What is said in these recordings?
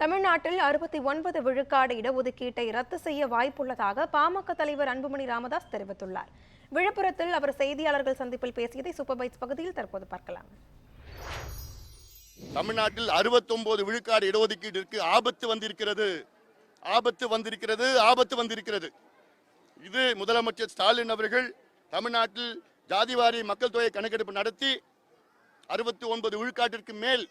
தமிழ்நாட்டில் அறுபத்தி ஒன்பது விழுக்காடு இடஒதுக்கீட்டை ரத்து செய்ய வாய்ப்புள்ளதாக பாமக தலைவர் அன்புமணி ராமதாஸ் தெரிவித்துள்ளார். விழுப்புரத்தில் அவர் செய்தியாளர்கள் சந்திப்பில் பேசியதை சூப்பர்வைஸ் பகுதியில் தற்போது பார்க்கலாம். தமிழ்நாட்டில் 69 விழுக்காடு இடஒதுக்கீட்டிற்கு ஆபத்து வந்திருக்கிறது. ஆபத்து வந்திருக்கிறது ஆபத்து வந்திருக்கிறது. இது முதலமைச்சர் ஸ்டாலின் அவர்கள் தமிழ்நாட்டில் ஜாதிவாரி மக்கள் தொகை கணக்கெடுப்பு நடத்தி அறுபத்தி ஒன்பது விழுக்காட்டிற்கு மேல்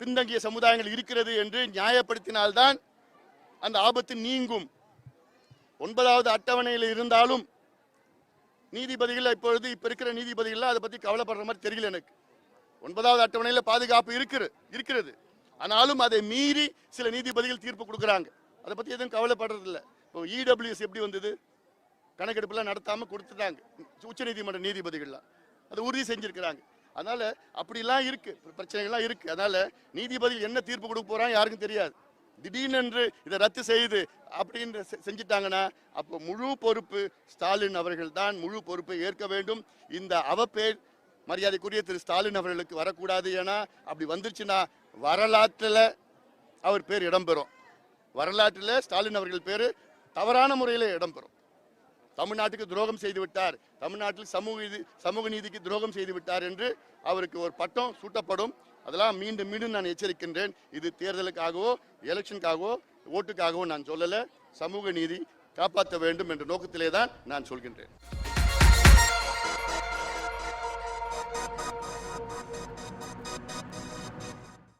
பின்தங்கிய சமுதாயங்கள் இருக்கிறது என்று நியாயப்படுத்தினால்தான் அந்த ஆபத்து நீங்கும். ஒன்பதாவது அட்டவணையில் இருந்தாலும் நீதிபதிகள் இப்பொழுது இப்ப இருக்கிற நீதிபதிகள் அதை பத்தி கவலைப்படுற மாதிரி தெரியல எனக்கு. ஒன்பதாவது அட்டவணையில் பாதுகாப்பு இருக்கிற இருக்கிறது. ஆனாலும் அதை மீறி சில நீதிபதிகள் தீர்ப்பு கொடுக்குறாங்க. அதை பத்தி எதுவும் கவலைப்படுறதில்ல. இப்போ இடபிள்யூஎஸ் எப்படி வந்தது? கணக்கெடுப்புலாம் நடத்தாம கொடுத்துட்டாங்க. உச்சநீதிமன்ற நீதிபதிகள்லாம். அதை உறுதி செஞ்சிருக்கிறாங்க. அதனால் அப்படிலாம் இருக்குது பிரச்சனைகள்லாம் இருக்குது அதனால் நீதிபதிகள் என்ன தீர்ப்பு கொடுக்க போறாங்க யாருக்கும் தெரியாது. திடீரென்று இதை ரத்து செய்து அப்படின்னு செ- செஞ்சிட்டாங்கன்னா அப்போ முழு பொறுப்பு ஸ்டாலின் அவர்கள் தான். முழு பொறுப்பை ஏற்க வேண்டும். இந்த அவப்பேர் மரியாதைக்குரிய திரு ஸ்டாலின் அவர்களுக்கு வரக்கூடாது ஏன்னா அப்படி வந்துருச்சுன்னா வரலாற்றில் அவர் பேர் இடம்பெறும். வரலாற்றில் ஸ்டாலின் அவர்கள் பேர் தவறான முறையில் இடம்பெறும். தமிழ்நாட்டுக்கு துரோகம் செய்து விட்டார். தமிழ்நாட்டில் சமூக நீதி சமூக நீதிக்கு துரோகம் செய்து விட்டார் என்று அவருக்கு ஒரு பட்டம் சூட்டப்படும். அதெல்லாம் மீண்டும் மீண்டும் நான் எச்சரிக்கின்றேன். இது தேர்தலுக்காகவோ எலெக்ஷனுக்காகவோ ஓட்டுக்காகவோ நான் சொல்லலை. சமூக நீதி காப்பாற்ற வேண்டும் என்ற நோக்கத்திலே தான் நான் சொல்கின்றேன்.